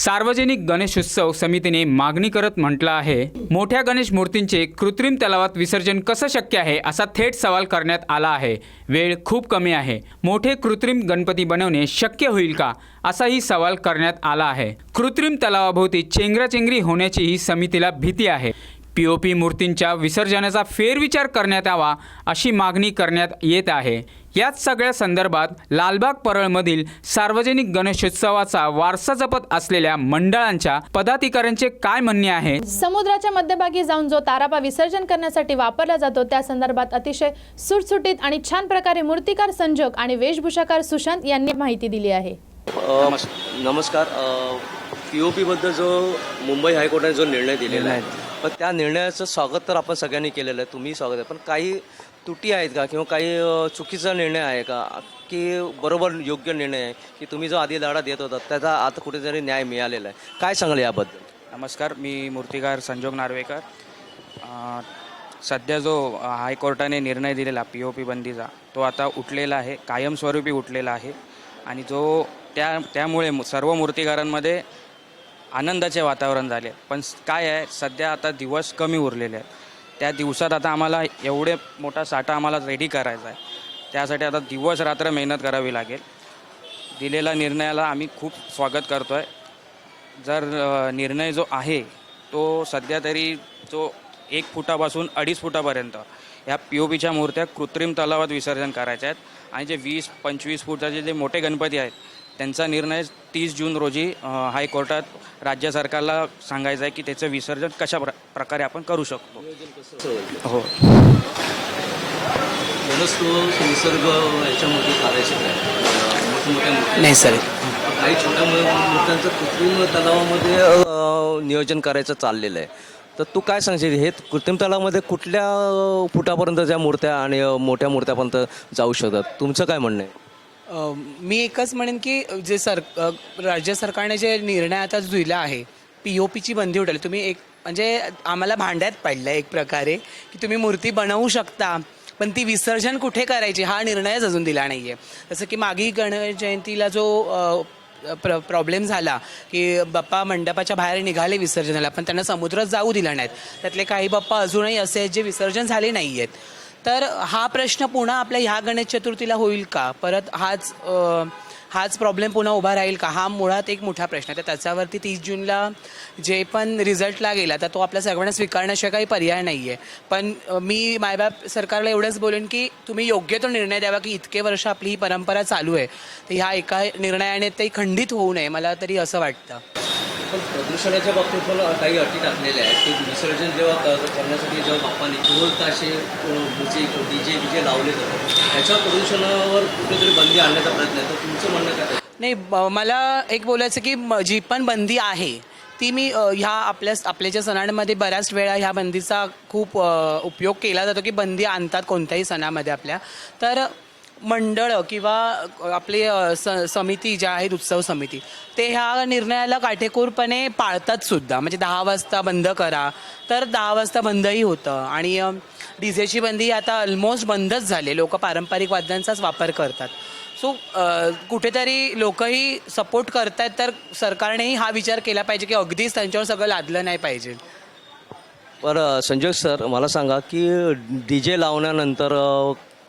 सार्वजनिक गणेशोत्सव समितीने मागणी करत म्हटलं आहे मोठ्या गणेश मूर्तींचे कृत्रिम तलावात विसर्जन कसं शक्य आहे? असा थेट सवाल करण्यात आला आहे. वेळ खूप कमी आहे. मोठे कृत्रिम गणपती बनवणे शक्य होईल का? असाही सवाल करण्यात आला आहे. कृत्रिम तलावाभोवती चेंगराचेंगरी होण्याची ही समितीला भीती आहे. पी ओ पी मूर्तींच्या विसर्जनाचा फेरविचार करण्यात यावा अशी मागणी करण्यात येत आहे. याच सगळ्या संदर्भात लालबाग परळमधील सार्वजनिक गणेशोत्सवाचा वारसा जपत असलेल्या मंडळांच्या पदाधिकाऱ्यांचे काय म्हणणे आहे? समुद्राच्या मध्यभागी जाऊन जो तारापा विसर्जन करण्यासाठी वापरला जातो त्या संदर्भात अतिशय सुटसुटीत आणि छान प्रकारे मूर्तिकार संजोग आणि वेशभूषाकार सुशांत यांनी माहिती दिली आहे. नमस्कार. पी ओ पीबद्दल जो मुंबई हायकोर्टाने जो निर्णय दिलेला आहे. पण त्या निर्णयाचं स्वागत तर आपण सगळ्यांनी केलेलं आहे. तुम्ही स्वागत आहे. पण काही त्रुटी आहेत का? किंवा काही चुकीचा निर्णय आहे का? की बरोबर योग्य निर्णय आहे? की तुम्ही जो आधी लढा देत होता त्याचा आता कुठेतरी न्याय मिळालेला आहे. काय सांगाल याबद्दल? नमस्कार. मी मूर्तिकार संजोग नार्वेकर. सध्या जो हायकोर्टाने निर्णय दिलेला पी ओ पी बंदीचा तो आता उठलेला आहे. कायमस्वरूपी उठलेला आहे. आणि जो त्या त्यामुळे सर्व मूर्तिकारांमध्ये आनंदाचे वातावरण झाले. पण काय आहे सध्या आता दिवस कमी उरलेले आहेत. त्या दिवसात आता आम्हाला एवढे मोठा साठा आम्हाला रेडी करायचा आहे. त्यासाठी आता दिवस रात्र मेहनत करावी लागेल. दिलेल्या निर्णयाला आम्ही खूप स्वागत करतो आहे जर निर्णय जो आहे तो सध्या तरी जो एक फुटापासून अडीच फुटापर्यंत ह्या पी ओ पीच्या मूर्त्या कृत्रिम तलावात विसर्जन करायच्या आहेत. आणि जे वीस पंचवीस फुटाचे जे मोठे गणपती आहेत त्यांचा निर्णय तीस जून रोजी हायकोर्टात राज्य सरकारला सांगायचं आहे की त्याचं विसर्जन कशा प्र प्रकारे आपण करू शकतो. हो. निसर्ग याच्यामध्ये नाही सर. काही छोट्या मूर्त्यांचं कृत्रिम तलावामध्ये नियोजन करायचं चाललेलं आहे. तर तू काय सांगशील? हे कृत्रिम तलावामध्ये कुठल्या फुटापर्यंत ज्या मूर्त्या आणि मोठ्या मूर्त्यापर्यंत जाऊ शकतात? तुमचं काय म्हणणं आहे? मी एकच म्हणेन की जे सर राज्य सरकारने जे निर्णय आता दिला आहे पी ओ पीची बंदी उठवली तुम्ही एक म्हणजे आम्हाला भांड्यात पडलं एक प्रकारे की तुम्ही मूर्ती बनवू शकता पण ती विसर्जन कुठे करायची हा निर्णयच अजून दिला नाही आहे जसं की मागी गणेश जयंतीला जो प्र प्रॉब्लेम झाला की बाप्पा मंडपाच्या बाहेर निघाले विसर्जनाला पण त्यांना समुद्रात जाऊ दिला नाहीत. त्यातले काही बाप्पा अजूनही असे आहेत जे विसर्जन झाले नाही आहेत तर हा प्रश्न पुन्हा आपल्या ह्या गणेश चतुर्थीला होईल का? परत हाच हाच प्रॉब्लेम पुन्हा उभा राहील का? हा मुळात एक मोठा प्रश्न आहे. तर त्याच्यावरती तीस जूनला जे पण रिझल्टला गेला तर तो आपल्या सर्वांना स्वीकारण्याशिवाय काही पर्याय नाही आहे पण मी मायबाप सरकारला एवढंच बोलेन की तुम्ही योग्य तो निर्णय द्यावा की इतके वर्ष आपली ही परंपरा चालू आहे. तर ह्या एका निर्णयाने ते खंडित होऊ नये मला तरी असं वाटतं. पण प्रदूषणाच्या बाबतीत पण काही अटी टाकलेल्या आहेत. की विसर्जन जेव्हा करण्यासाठी जेव्हा बाप्पाने ढोल ताशे म्युझिक डी जे लावले जातात त्याच्या प्रदूषणावर कुठेतरी बंदी आणण्याचा प्रयत्न आहे. तर तुमचं म्हणणं काय? नाही मला एक बोलायचं की म- जी पण बंदी आहे ती मी ह्या आपल्या आपल्याच्या सणांमध्ये बऱ्याच वेळा ह्या बंदीचा खूप उपयोग केला जातो की बंदी आणतात कोणत्याही सणामध्ये आपल्या. तर मंडळं किंवा आपले स समिती ज्या आहेत उत्सव समिती ते ह्या निर्णयाला काटेकोरपणे पाळतात सुद्धा. म्हणजे दहा वाजता बंद करा. तर दहा वाजता बंदही होतं. आणि डी जेची बंदी आता ऑलमोस्ट बंदच झाली. लोक पारंपरिक वाद्यांचाच वापर करतात. सो कुठेतरी लोकही सपोर्ट करतायत तर सरकारनेही हा विचार केला पाहिजे की अगदीच त्यांच्यावर सगळं लादलं नाही पाहिजे. बरं संजय सर मला सांगा की डी जे लावण्यानंतर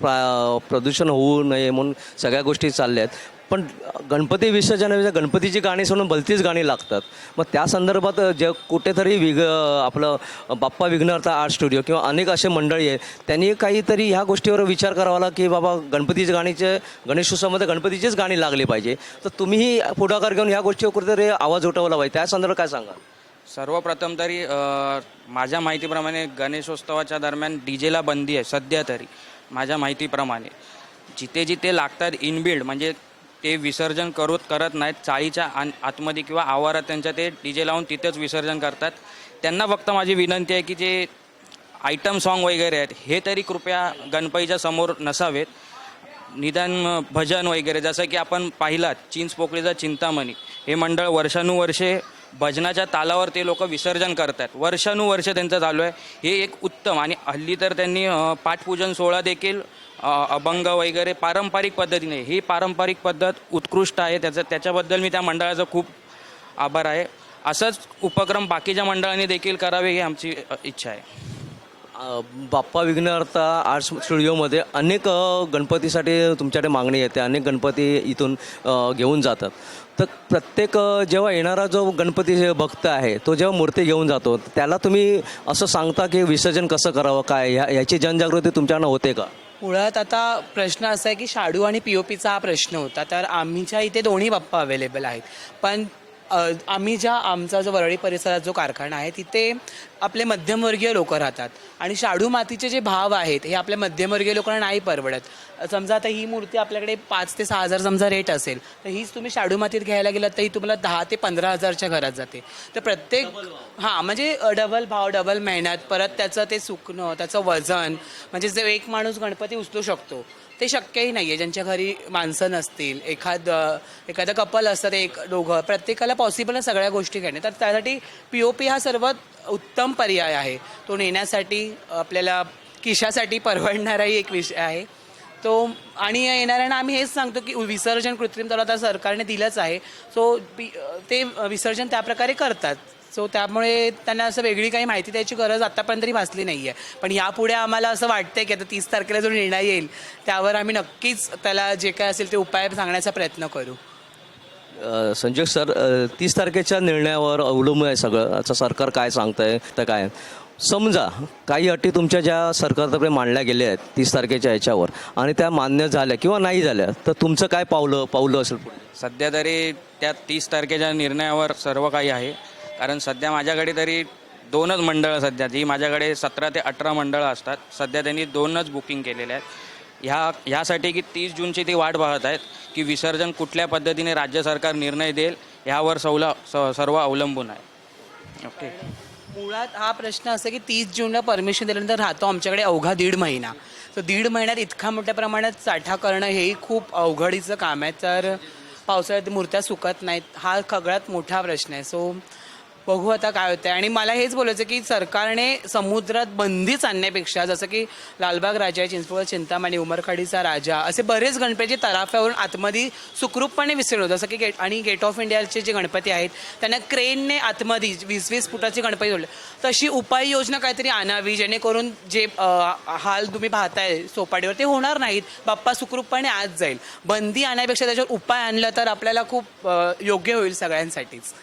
प्रा प्रदूषण होऊ नये म्हणून सगळ्या गोष्टी चालल्या आहेत पण गणपती विसर्जनाविषयी गणपतीची गाणी सोडून भलतीच गाणी लागतात. मग त्या संदर्भात जे कुठेतरी विग आपलं बाप्पा विघ्नर्ता आर्ट स्टुडिओ किंवा अनेक असे मंडळी आहेत त्यांनी काहीतरी ह्या गोष्टीवर विचार करावा की बाबा गणपतीचे गाणीचे गणेशोत्सवामध्ये गणपतीचीच गाणी लागली पाहिजे. तर तुम्हीही पुढाकार घेऊन ह्या गोष्टीवर कुठेतरी आवाज उठवला पाहिजे. त्या संदर्भात काय सांगा सर्वप्रथम तरी माझ्या माहितीप्रमाणे गणेशोत्सवाच्या दरम्यान डी जेला बंदी आहे सध्या तरी. माझ्या माहितीप्रमाणे. जिथे जिथे लागतात इनबिल्ड म्हणजे ते विसर्जन करत करत नाहीत चाळीच्या आन आतमध्ये किंवा आवारात त्यांच्या ते डी जे लावून तिथेच विसर्जन करतात. त्यांना फक्त माझी विनंती आहे की जे आयटम सॉन्ग वगैरे आहेत हे तरी कृपया गणपतीच्या समोर नसावेत. निदान भजन वगैरे जसं की आपण पाहिलात चिंच पोकळीचा चिंतामणी. हे मंडळ वर्षानुवर्षे भजनाच्या तालावर ते लोक विसर्जन करतात वर्षानुवर्ष त्यांचं चालू आहे. हे एक उत्तम आणि हल्ली तर त्यांनी पाठपूजन सोहळा देखील अभंग वगैरे पारंपरिक पद्धतीने ही पारंपरिक पद्धत उत्कृष्ट आहे. त्याचं त्याच्याबद्दल मी त्या मंडळाचं खूप आभार आहे. असंच उपक्रम बाकीच्या मंडळांनी देखील करावे ही आमची इच्छा आहे. बाप्पा विघ्नहर्ता आर्ट्स स्टुडिओमध्ये अनेक गणपतीसाठी तुमच्याकडे मागणी येते. अनेक गणपती इथून घेऊन जातात. तर प्रत्येक जेव्हा येणारा जो गणपती भक्त आहे तो जेव्हा मूर्ती घेऊन जातो त्याला तुम्ही असं सांगता की विसर्जन कसं करावं काय? ह्या याची जनजागृती तुमच्याकडनं होते का? मुळात आता प्रश्न असा आहे की शाडू आणि पी ओ पीचा हा प्रश्न होता. तर आम्हीच्या इथे दोन्ही बाप्पा अवेलेबल आहेत. पण आम्ही ज्या आमचा जो वरळी परिसरात जो कारखाना आहे तिथे आपले मध्यमवर्गीय लोक राहतात. आणि शाडू मातीचे जे भाव आहेत हे आपल्या मध्यमवर्गीय लोकांना नाही परवडत. समजा आता ही मूर्ती आपल्याकडे पाच ते सहा हजार समजा रेट असेल तर हीच तुम्ही शाडू मातीत घ्यायला गेलात तर ही तुम्हाला दहा ते पंधरा हजारच्या घरात जाते. तर प्रत्येक हां म्हणजे डबल भाव डबल मेहनत परत त्याचं ते सुकणं त्याचं वजन म्हणजे जे एक माणूस गणपती उचलू शकतो ते शक्यही नाही आहे ज्यांच्या घरी माणसं नसतील एखाद एखादं कपल असतं ते एक दोघं प्रत्येकाला पॉसिबल सगळ्या गोष्टी घेणे तर त्यासाठी पी ओ पी हा सर्वात उत्तम पर्याय आहे. तो नेण्यासाठी आपल्याला किशासाठी परवडणाराही एक विषय आहे. तो आणि येणाऱ्यांना आम्ही हेच सांगतो की विसर्जन कृत्रिम तलाव आता सरकारने दिलंच आहे. सो ते विसर्जन त्या प्रकारे करतात. सो त्यामुळे त्यांना असं वेगळी काही माहिती द्यायची गरज आत्तापर्यंत तरी भासली नाही आहे पण यापुढे आम्हाला असं वाटतंय की आता तीस तारखेला जो निर्णय येईल त्यावर आम्ही नक्कीच त्याला जे काय असेल ते उपाय सांगण्याचा प्रयत्न करू. संजय सर तीस तारखेच्या निर्णयावर अवलंबून आहे सगळं. आता सरकार काय सांगतं आहे तर काय? समजा काही अटी तुमच्या ज्या सरकारतर्फे मांडल्या गेल्या आहेत तीस तारखेच्या याच्यावर आणि त्या मान्य झाल्या किंवा नाही झाल्या तर तुमचं काय पावलं पावलं असेल सध्या तरी त्या तीस तारखेच्या निर्णयावर सर्व काही आहे. कारण सध्या माझ्याकडे तरी दोनच मंडळं सध्या जी माझ्याकडे सतरा ते अठरा मंडळं असतात. सध्या त्यांनी दोनच बुकिंग केलेले आहेत. ह्या ह्यासाठी की तीस जूनची ती वाट पाहत आहेत की विसर्जन कुठल्या पद्धतीने राज्य सरकार निर्णय देईल ह्यावर सवला स सर्व अवलंबून आहे. ओके. मुळात हा प्रश्न असा की तीस जूनला परमिशन दिल्यानंतर राहतो आमच्याकडे अवघा दीड महिना. तर दीड महिन्यात इतका मोठ्या प्रमाणात साठा करणं हेही खूप अवघडीचं काम आहे. तर पावसाळ्यात मूर्त्या सुकत नाहीत. हा सगळ्यात मोठा प्रश्न आहे. सो बघू आता काय होतं आणि मला हेच बोलायचं की सरकारने समुद्रात बंदीच आणण्यापेक्षा जसं की लालबाग राजा चिंचपूर चिंतामणी उमरखाडीचा राजा असे बरेच गणपती तराफ्यावरून आतमध्ये सुखरूपपणे विसरलो. जसं की गेट आणि गेट ऑफ इंडियाचे जे गणपती आहेत त्यांना क्रेनने आतमध्ये वीस वीस फुटाचे गणपती जोडले. तशी उपाययोजना काहीतरी आणावी जेणेकरून जे हाल तुम्ही पाहताय सोपाडीवर ते होणार नाहीत. बाप्पा सुखरूपपणे आत जाईल. बंदी आणण्यापेक्षा त्याच्यावर उपाय आणला तर आपल्याला खूप योग्य होईल सगळ्यांसाठीच.